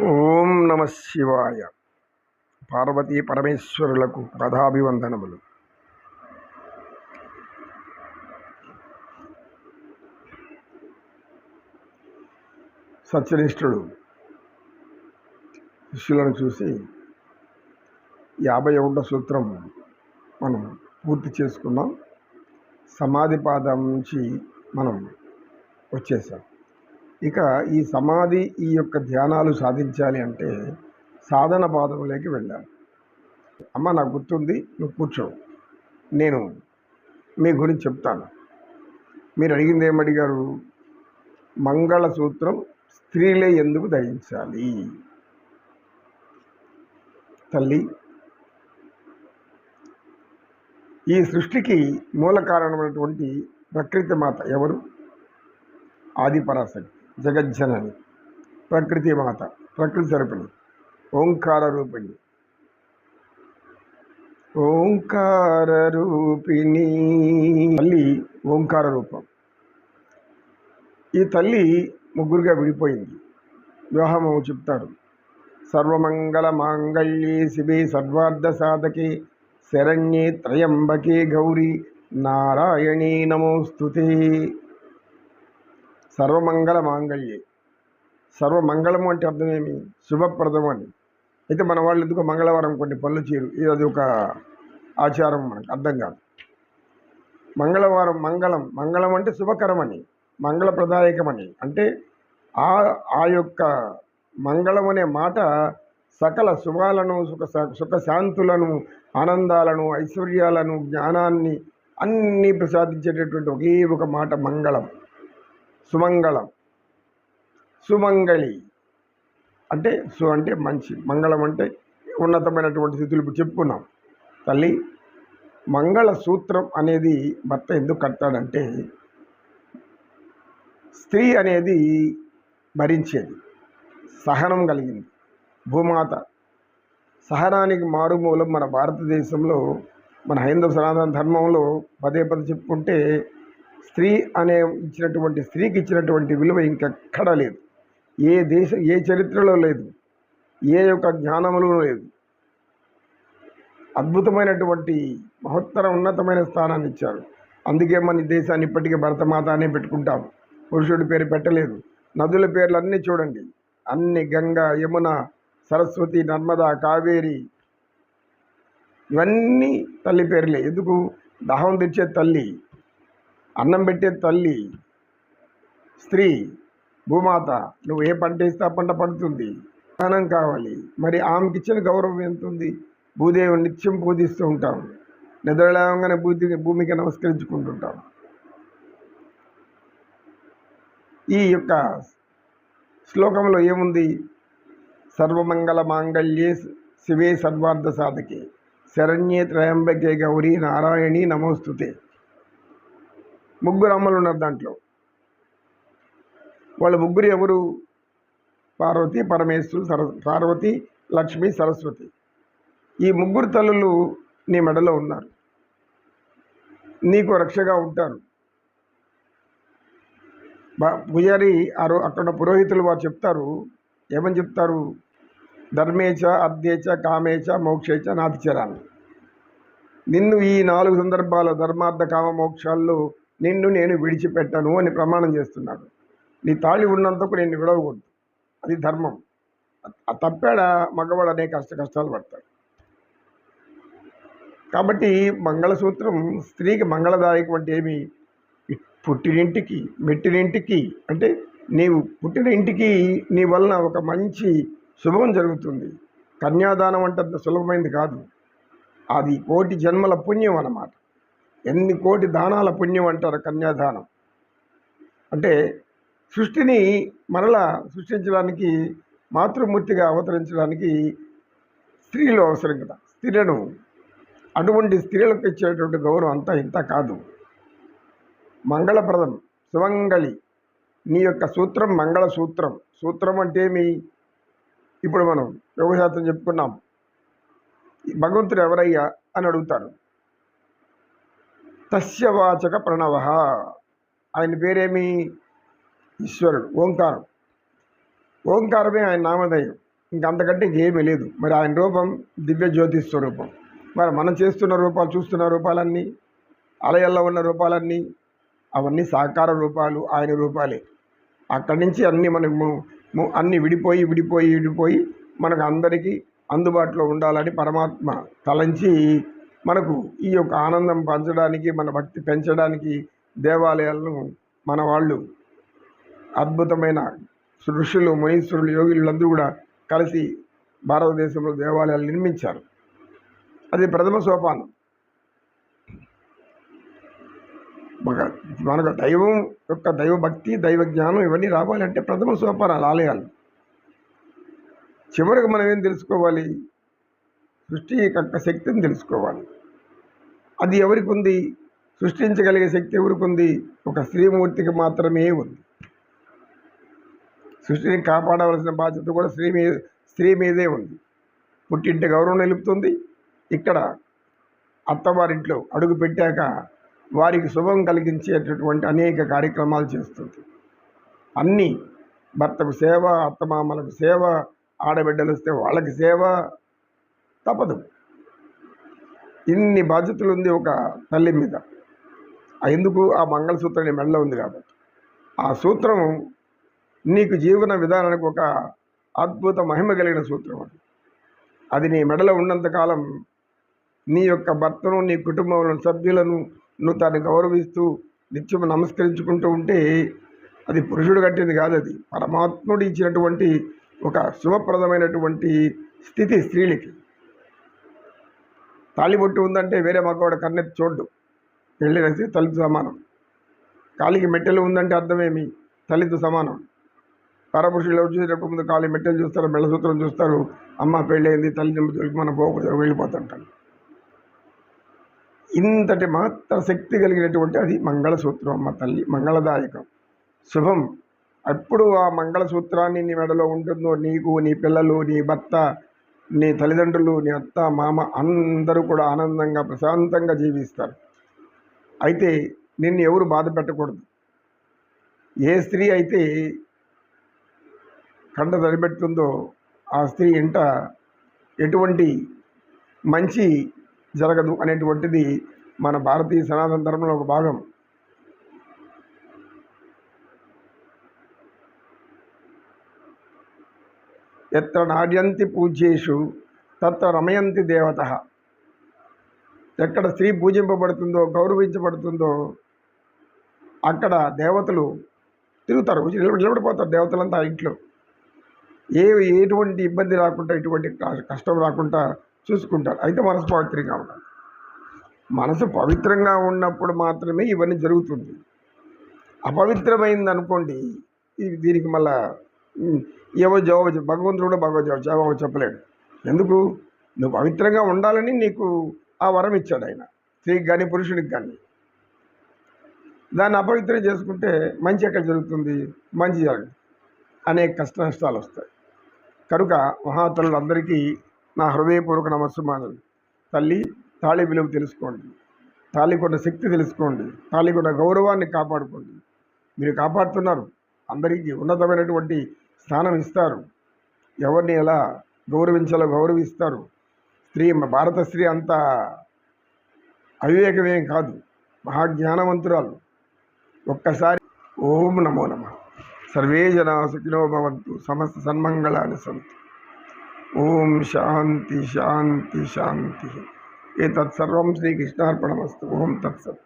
ఓం నమ శివాయ. పార్వతీ పరమేశ్వరులకు పదాభివందనములు. సత్యనిష్ఠుడు శిష్యులను చూసి యాభై ఒకటో సూత్రం మనం పూర్తి చేసుకున్నాం. సమాధి పాదం నుంచి మనం వచ్చేసాం. ఇక ఈ సమాధి ఈ యొక్క ధ్యానాలు సాధించాలి అంటే సాధన పాదంలోకి వెళ్ళాలి. అమ్మ నాకు గుర్తుంది నువ్వు కూర్చో. నేను మీ గురించి చెప్తాను. మీరు అడిగింది ఏమడిగారు మంగళసూత్రం స్త్రీలే ఎందుకు ధరించాలి? తల్లి ఈ సృష్టికి మూల కారణమైనటువంటి ప్రకృతి మాత ఎవరు? ఆదిపరాశక్తి. జగజ్జనని ప్రకృతి మాత ప్రకృతి సరపిణి ఓంకార రూపిణి. ఓంకార రూపిణి. తల్లి ఓంకార రూపం. ఈ తల్లి ముగ్గురుగా విడిపోయింది. వివాహము చెప్తారు. సర్వమంగళ మాంగళ్యే శివే సర్వార్థ సాధకే శరణ్యే త్రయంబకే గౌరీ. నారాయణీ నమోస్తుతే. సర్వమంగళ మాంగళ్యే సర్వమంగళము అంటే అర్థమేమి? శుభప్రదం అని. అయితే మన వాళ్ళు ఎందుకు మంగళవారం కొన్ని పనులు చేయరు? ఇది అది ఒక ఆచారం మనకు అర్థం కాదు. మంగళవారం మంగళం మంగళం అంటే శుభకరమని మంగళప్రదాయకమని. అంటే ఆ ఆ యొక్క మంగళం అనే మాట సకల శుభాలను సుఖ సుఖశాంతులను ఆనందాలను ఐశ్వర్యాలను జ్ఞానాన్ని అన్నీ ప్రసాదించేటటువంటి ఒకే ఒక మాట మంగళం. సుమంగళం. సుమంగళి. అంటే సు అంటే మంచి మంగళం అంటే ఉన్నతమైనటువంటి స్థితులు ఇప్పుడు చెప్పుకున్నాం. తల్లి మంగళ సూత్రం అనేది భర్త ఎందుకు కడతాడంటే స్త్రీ అనేది భరించేది. సహనం కలిగింది. భూమాత. సహనానికి మారుమూలం మన భారతదేశంలో మన హైందవ సనాతన ధర్మంలో పదే పదే చెప్పుకుంటే స్త్రీ అనే ఇచ్చినటువంటి స్త్రీకి ఇచ్చినటువంటి విలువ ఇంకెక్కడా లేదు. ఏ దేశ ఏ చరిత్రలో లేదు. ఏ యొక్క జ్ఞానములో లేదు. అద్భుతమైనటువంటి మహత్తర ఉన్నతమైన స్థానాన్ని ఇచ్చారు. అందుకే మన దేశాన్ని ఇప్పటికీ భరతమాత అనే పెట్టుకుంటాం పురుషుడి పేరు పెట్టలేదు. నదుల పేర్లు అన్నీ చూడండి. అన్ని గంగా యమున సరస్వతి నర్మదా కావేరి ఇవన్నీ తల్లి పేర్లే. ఎందుకు? దాహం తెచ్చే తల్లి. అన్నం పెట్టే తల్లి స్త్రీ భూమాత నువ్వు ఏ పంట వేస్తే ఆ పంట పడుతుంది? జ్ఞానం కావాలి. మరి ఆమెకి ఇచ్చిన గౌరవం ఎంత ఉంది భూదేవుని నిత్యం పూజిస్తూ ఉంటాం. నిద్రలేవంగానే భూమి భూమికి నమస్కరించుకుంటుంటాం. ఈ యొక్క శ్లోకంలో ఏముంది? సర్వమంగళ మాంగళ్యే శివే సర్వార్థ సాధకే. శరణ్యే త్రయంబకే గౌరీ నారాయణి నమోస్తుతే. ముగ్గురు అమ్మలు ఉన్నారు దాంట్లో. వాళ్ళ ముగ్గురు ఎవరు? పార్వతి పరమేశ్వరు సర పార్వతి లక్ష్మి సరస్వతి. ఈ ముగ్గురు తల్లులు నీ మెడలో ఉన్నారు. నీకు రక్షగా ఉంటారు. పూజారి ఆరో అక్కడ పురోహితులు వారు చెప్తారు. ఏమని చెప్తారు? ధర్మేచ అర్ధేచ కామేచ మోక్షేచ నాతిచరాన్ని నిన్ను ఈ నాలుగు సందర్భాల ధర్మార్థ కామ మోక్షాల్లో నిన్ను నేను విడిచిపెట్టను అని ప్రమాణం చేస్తున్నాడు. నీ తాళి ఉన్నంతకు నేను విడవకూడదు. అది ధర్మం. ఆ తప్పాడ మగవాడు అనే కష్ట కష్టాలు పడతాడు. కాబట్టి మంగళసూత్రం స్త్రీకి మంగళదాయకం అంటే ఏమి? పుట్టినింటికి మెట్టినింటికి అంటే నీవు పుట్టిన ఇంటికి నీ వలన ఒక మంచి శుభం జరుగుతుంది. కన్యాదానం అంటే అంత సులభమైంది కాదు. అది కోటి జన్మల పుణ్యం అన్నమాట. ఎన్ని కోటి దానాల పుణ్యం అంటారు కన్యాదానం. అంటే సృష్టిని మరలా సృష్టించడానికి మాతృమూర్తిగా అవతరించడానికి స్త్రీలు అవసరం కదా. స్త్రీలను అటువంటి స్త్రీలకు ఇచ్చేటువంటి గౌరవం అంతా ఇంత కాదు. మంగళప్రదం సుమంగళి నీ యొక్క సూత్రం మంగళ సూత్రం. సూత్రం అంటే మీ ఇప్పుడు మనం యోగశాస్త్రం చెప్పుకున్నాం. భగవంతుడు ఎవరయ్యా అని అడుగుతారు. తస్యవాచక ప్రణవ. ఆయన పేరేమి? ఈశ్వరుడు ఓంకారం. ఓంకారమే ఆయన నామధేయం. ఇంక అంతకంటే ఇంకేమీ లేదు. మరి ఆయన రూపం దివ్య జ్యోతి స్వరూపం. మరి మనం చేస్తున్న రూపాలు చూస్తున్న రూపాలన్నీ అలయల్లో ఉన్న రూపాలన్నీ అవన్నీ సాకార రూపాలు ఆయన రూపాలే. అక్కడి నుంచి అన్నీ మనకు ము- అన్నీ విడిపోయి విడిపోయి విడిపోయి మనకు అందరికీ అందుబాటులో ఉండాలని పరమాత్మ తలంచి మనకు ఈ యొక్క ఆనందం పంచడానికి మన భక్తి పెంచడానికి దేవాలయాలను మన వాళ్ళు అద్భుతమైన ఋషులు మునీశ్వరులు యోగులందరూ కూడా కలిసి భారతదేశంలో దేవాలయాలు నిర్మించారు. అది ప్రథమ సోపానం. మనకు దైవం యొక్క దైవభక్తి దైవ జ్ఞానం ఇవన్నీ రావాలంటే ప్రథమ సోపానాలు ఆలయాలు. చివరికి మనం ఏం తెలుసుకోవాలి? సృష్టి యొక్క శక్తిని తెలుసుకోవాలి. అది ఎవరికి ఉంది సృష్టించగలిగే శక్తి ఎవరికి ఉంది ఒక స్త్రీమూర్తికి మాత్రమే ఉంది. సృష్టిని కాపాడవలసిన బాధ్యత కూడా స్త్రీ మీద స్త్రీ మీదే ఉంది. పుట్టింటి గౌరవం నిలుపుతుంది. ఇక్కడ అత్తవారింట్లో అడుగు పెట్టాక వారికి శుభం కలిగించేటటువంటి అనేక కార్యక్రమాలు చేస్తుంది. అన్నీ భర్తకు సేవ అత్తమామలకు సేవ ఆడబిడ్డలు వస్తే వాళ్ళకి సేవ తప్పదు. ఇన్ని బాధ్యతలు ఉంది ఒక తల్లి మీద. ఎందుకు? ఆ మంగళసూత్రం నీ మెడలో ఉంది కాబట్టి. ఆ సూత్రం నీకు జీవన విధానానికి ఒక అద్భుత మహిమ కలిగిన సూత్రం అది. అది నీ మెడలో ఉన్నంతకాలం నీ యొక్క భర్తను నీ కుటుంబంలో సభ్యులను నువ్వు తాను గౌరవిస్తూ నిత్యం నమస్కరించుకుంటూ ఉంటే అది పురుషుడు కట్టింది కాదు అది. పరమాత్ముడు ఇచ్చినటువంటి ఒక శుభప్రదమైనటువంటి స్థితి స్త్రీలకి. తాళిబొట్టు ఉందంటే వేరే మగవాడు కన్నెత్తి చూడ్డు. పెళ్ళిన రసి తల్లితో సమానం. కాలికి మెట్టెలు ఉందంటే అర్థమేమి? తల్లితో సమానం. పరపురుషులు ఎవరు చూసేటప్పుడు ముందు కాలి మెట్టెలు చూస్తారు మెళ్ళసూత్రం చూస్తారు. అమ్మ పెళ్ళైంది తల్లి నింపుతులకి మనం పోకూడదు వెళ్ళిపోతుంటాం. ఇంతటి మాత్ర శక్తి కలిగినటువంటి అది మంగళసూత్రం అమ్మ తల్లి మంగళదాయకం. శుభం. ఎప్పుడు ఆ మంగళసూత్రాన్ని నీ మెడలో ఉంటుందో నీకు నీ పిల్లలు నీ భర్త నీ తల్లిదండ్రులు నీ అత్త మామ అందరూ కూడా ఆనందంగా ప్రశాంతంగా జీవిస్తారు. అయితే నిన్ను ఎవరు బాధ పెట్టకూడదు. ఏ స్త్రీ అయితే కంట తడిపెడుతుందో ఆ స్త్రీ ఇంట ఎటువంటి మంచి జరగదు అనేటువంటిది మన భారతీయ సనాతన ధర్మంలో ఒక భాగం. ఎత్ర నాడ్యంతి పూజ్యేషు తత్ర రమయంతి దేవత ఎక్కడ స్త్రీ పూజింపబడుతుందో గౌరవించబడుతుందో అక్కడ దేవతలు తిరుగుతారు. నిలబడిపోతారు దేవతలంతా ఇంట్లో. ఏ ఎటువంటి ఇబ్బంది రాకుండా ఎటువంటి కష్టం రాకుండా చూసుకుంటారు. అయితే మనసు పవిత్రంగా ఉండాలి. మనసు పవిత్రంగా ఉన్నప్పుడు మాత్రమే ఇవన్నీ జరుగుతుంది. అపవిత్రమైంది అనుకోండి ఇది దీనికి మళ్ళా ఏవో జవాబు భగవంతుడు కూడా భగవద్ జవాబు చెప్పలేడు. ఎందుకు? నువ్వు పవిత్రంగా ఉండాలని నీకు ఆ వరం ఇచ్చాడు ఆయన. స్త్రీకి కానీ పురుషుడికి కానీ దాన్ని అపవిత్రం చేసుకుంటే మంచి ఎక్కడ జరుగుతుంది? మంచి జరగదు. అనేక కష్ట నష్టాలు వస్తాయి. కనుక మహాతల్లులందరికీ నా హృదయపూర్వక నమస్సుమానులు. తల్లి తాళి విలువ తెలుసుకోండి. తాళికొన్న శక్తి తెలుసుకోండి. తాళికొన్న గౌరవాన్ని కాపాడుకోండి. మీరు కాపాడుతున్నారు. అందరికీ ఉన్నతమైనటువంటి స్థానం ఇస్తారు ఎవరిని ఎలా గౌరవించాలో గౌరవిస్తారు. స్త్రీ భారత స్త్రీ అంత అవివేకమేం కాదు. మహాజ్ఞానవంతురాలు. ఒక్కసారి ఓం నమో నమ. సర్వే జనా సుఖినో భవంతు. సమస్త సన్మంగళాన్ని సంతు. ఓం శాంతి శాంతి శాంతి. ఏతత్సర్వం శ్రీకృష్ణార్పణమస్తు. ఓం తత్సత్.